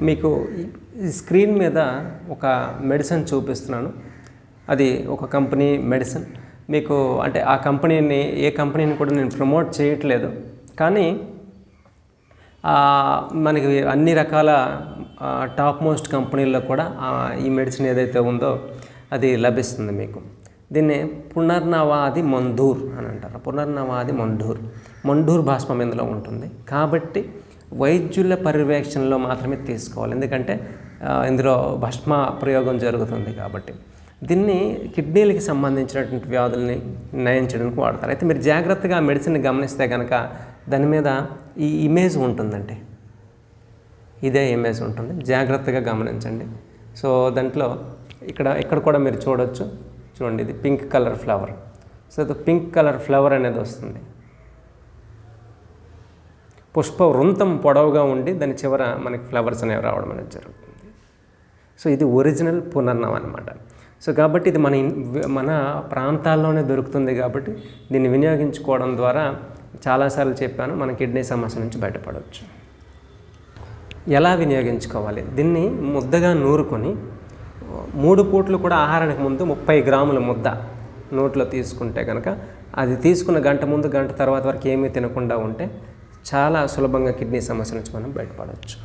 మీకు ఈ స్క్రీన్ మీద ఒక మెడిసిన్ చూపిస్తున్నాను. అది ఒక కంపెనీ మెడిసిన్. మీకు అంటే ఆ కంపెనీని ఏ కంపెనీని కూడా నేను ప్రమోట్ చేయట్లేదు. కానీ మనకి అన్ని రకాల టాప్ మోస్ట్ కంపెనీల్లో కూడా ఈ మెడిసిన్ ఏదైతే ఉందో అది లభిస్తుంది మీకు. దీన్ని పునర్నవాది మంధూర్ అని అంటారు. పునర్నవాది మండూర్ మండూర్ భాష్మం ఇందులో ఉంటుంది. కాబట్టి వైద్యుల పర్యవేక్షణలో మాత్రమే తీసుకోవాలి. ఎందుకంటే ఇందులో భస్మ ప్రయోగం జరుగుతుంది కాబట్టి. దీన్ని కిడ్నీలకి సంబంధించినటువంటి వ్యాధుల్ని నయం చేయడానికి వాడతారు. అయితే మీరు జాగ్రత్తగా మెడిసిన్ గమనిస్తే కనుక దాని మీద ఈ ఇమేజ్ ఉంటుందండి. ఇదే ఇమేజ్ ఉంటుంది. జాగ్రత్తగా గమనించండి. సో దాంట్లో ఇక్కడ ఇక్కడ కూడా మీరు చూడొచ్చు. చూడండి ఇది పింక్ కలర్ ఫ్లవర్. సో ఇది పింక్ కలర్ ఫ్లవర్ అనేది వస్తుంది. పుష్ప వృంతం పొడవుగా ఉండి దాని చివర మనకి ఫ్లవర్స్ అనేవి రావడం అనేది జరుగుతుంది. సో ఇది ఒరిజినల్ పునర్నవం అనమాట సో కాబట్టి ఇది మన ఇన్- మన ప్రాంతాల్లోనే దొరుకుతుంది కాబట్టి దీన్ని వినియోగించుకోవడం ద్వారా చాలాసార్లు చెప్పాను మన కిడ్నీ సమస్య నుంచి బయటపడవచ్చు. ఎలా వినియోగించుకోవాలి? దీన్ని ముద్దగా నూరుకొని మూడు పూట్లు కూడా ఆహారానికి ముందు ముప్పై గ్రాముల ముద్ద నోట్లో తీసుకుంటే కనుక అది తీసుకున్న గంట ముందు గంట తర్వాత వరకు ఏమీ తినకుండా ఉంటే చాలా సులభంగా కిడ్నీ సమస్య నుంచి మనం బయటపడవచ్చు.